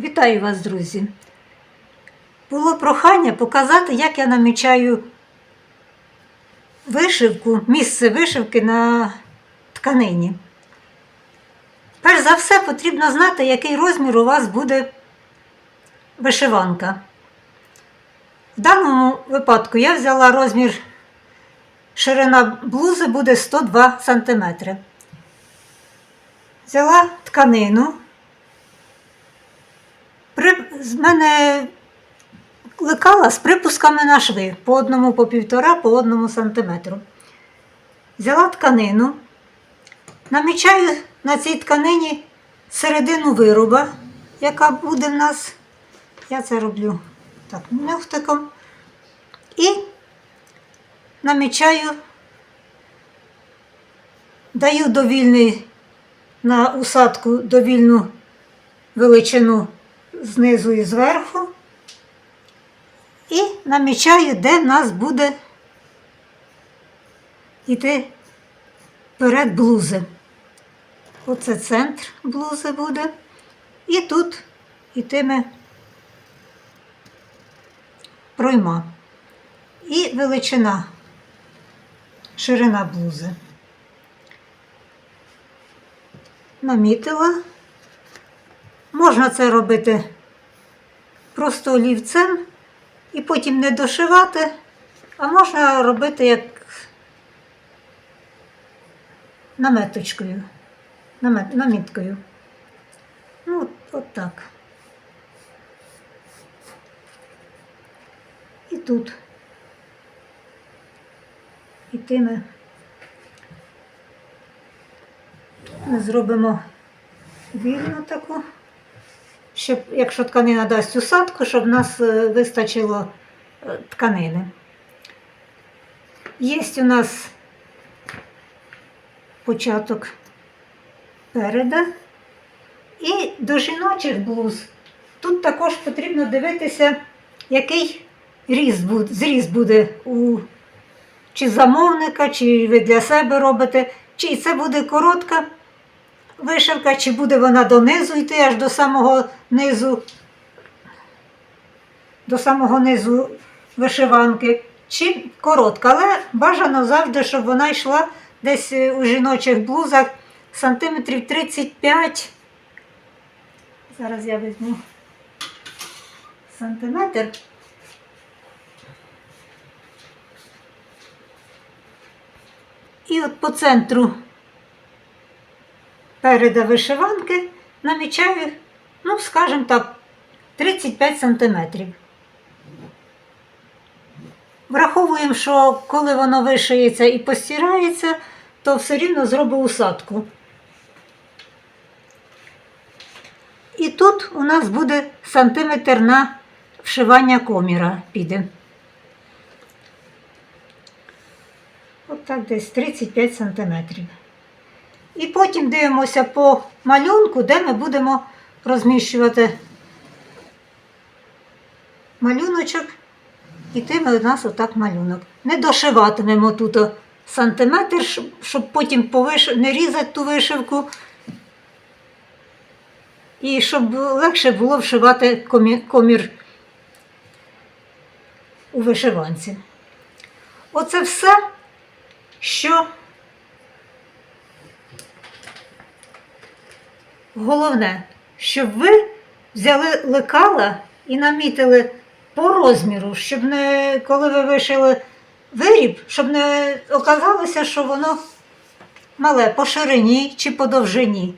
Вітаю вас, друзі! Було прохання показати, як я намічаю вишивку, місце вишивки на тканині. Перш за все, потрібно знати, який розмір у вас буде вишиванка. В даному випадку я взяла розмір ширина блузи буде 102 см. Взяла тканину. З мене лекала з припусками на шви по одному, по півтора, по одному сантиметру. Взяла тканину, намічаю на цій тканині середину вироба, яка буде в нас. Я це роблю так нюхтиком. І намічаю, даю довільний на усадку довільну величину знизу і зверху. І намічаю, де в нас буде йти перед блузи. Оце центр блузи буде. І тут йтиме пройма. І величина, ширина блузи. Намітила. Можна це робити просто олівцем і потім не дошивати, а можна робити як наметочкою, намет, наміткою. Ну, от, так. І тут. І тими ми зробимо вільну таку, щоб, якщо тканина дасть усадку, щоб в нас е, вистачило е, тканини. Є у нас початок переда. І до жіночих блуз тут також потрібно дивитися, який різ буде, зріз буде у чи замовника, чи ви для себе робите, чи це буде коротка вишивка, чи буде вона донизу йти аж до самого низу, до самого низу вишиванки, чи коротка, але бажано завжди, щоб вона йшла десь е, у жіночих блузах сантиметрів 35. Зараз я візьму сантиметр. І от по центру переда вишиванки намічаю, ну, скажімо так, 35 сантиметрів. Враховуємо, що коли воно вишиється і постирається, то все рівно зробить усадку. І тут у нас буде сантиметр на вшивання коміра піде. От так десь 35 сантиметрів. І потім дивимося по малюнку, де ми будемо розміщувати малюночок. І тиме у нас отак малюнок. Не дошиватимемо тут сантиметр, щоб потім повиш... не різати ту вишивку. І щоб легше було вшивати комі- комір у вишиванці. Оце все, що головне, щоб ви взяли лекала і намітили по розміру, щоб не, коли ви вишили виріб, щоб не оказалося, що воно мале по ширині чи по довжині.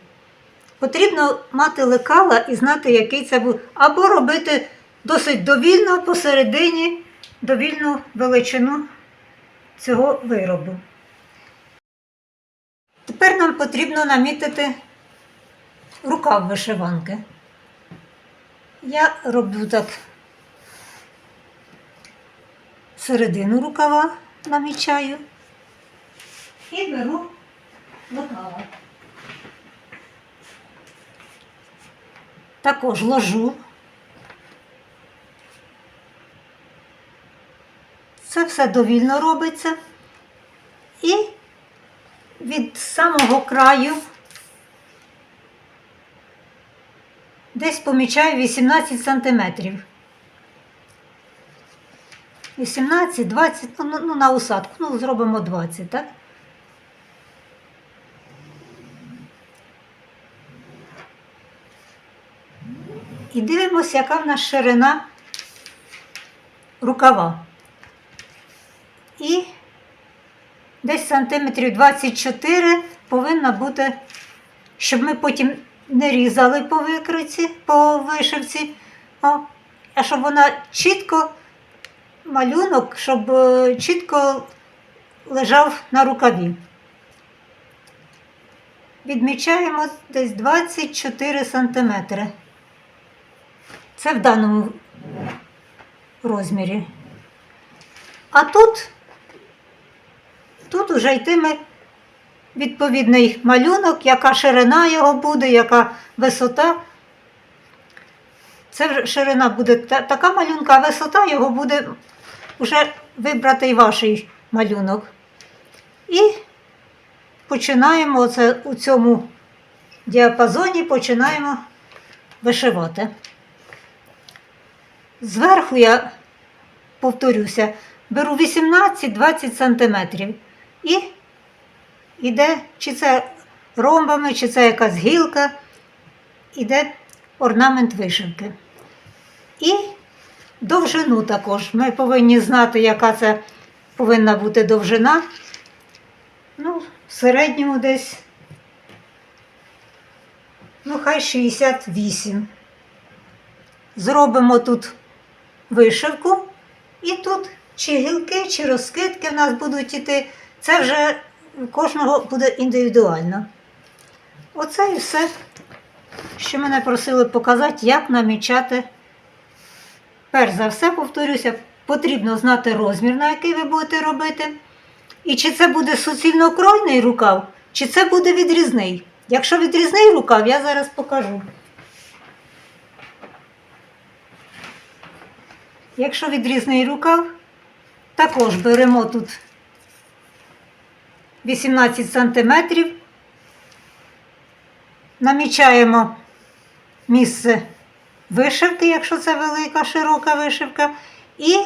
Потрібно мати лекала і знати, який це буде. Або робити досить довільно посередині довільну величину цього виробу. Тепер нам потрібно намітити рукав вишиванки. Я роблю так середину рукава намічаю і беру рукава. Також ложу. Це все довільно робиться. І від самого краю десь помічаю 18 сантиметрів. 18, 20, ну, ну, ну на усадку, ну зробимо 20, так? І дивимося, яка в нас ширина рукава. І десь сантиметрів 24 повинна бути, щоб ми потім не різали по викриці, по вишивці, а, а щоб вона чітко, малюнок, щоб е, чітко лежав на рукаві. Відмічаємо десь 24 сантиметри. Це в даному розмірі. А тут, тут уже йтиме відповідний малюнок, яка ширина його буде, яка висота. Це ширина буде така малюнка, а висота його буде вже вибрати ваш малюнок. І починаємо оце, у цьому діапазоні починаємо вишивати. Зверху я повторюся, беру 18-20 сантиметрів і іде, чи це ромбами, чи це якась гілка, іде орнамент вишивки. І довжину також. Ми повинні знати, яка це повинна бути довжина. Ну, в середньому десь, ну, хай 68. Зробимо тут вишивку, і тут чи гілки, чи розкидки в нас будуть іти. Це вже кожного буде індивідуально. Оце і все, що мене просили показати, як намічати. Перш за все, повторюся, потрібно знати розмір, на який ви будете робити. І чи це буде суцільнокройний рукав, чи це буде відрізний. Якщо відрізний рукав, я зараз покажу. Якщо відрізний рукав, також беремо тут 18 сантиметрів, намічаємо місце вишивки, якщо це велика широка вишивка, і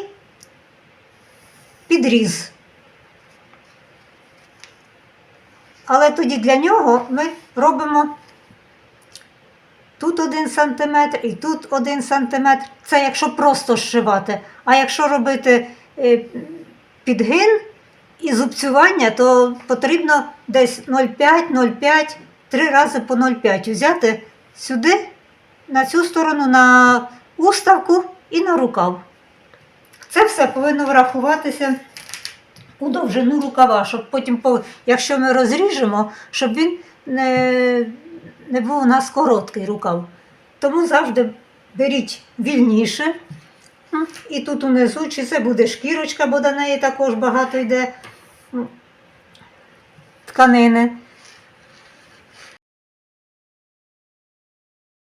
підріз. Але тоді для нього ми робимо тут один сантиметр і тут один сантиметр. Це якщо просто зшивати. А якщо робити е, підгин і зубцювання, то потрібно десь 0,5, 0,5, три рази по 0,5 взяти сюди, на цю сторону, на уставку і на рукав. Це все повинно врахуватися у довжину рукава, щоб потім, якщо ми розріжемо, щоб він не, не був у нас короткий рукав. Тому завжди беріть вільніше. І тут унизу, чи це буде шкірочка, бо до неї також багато йде тканини.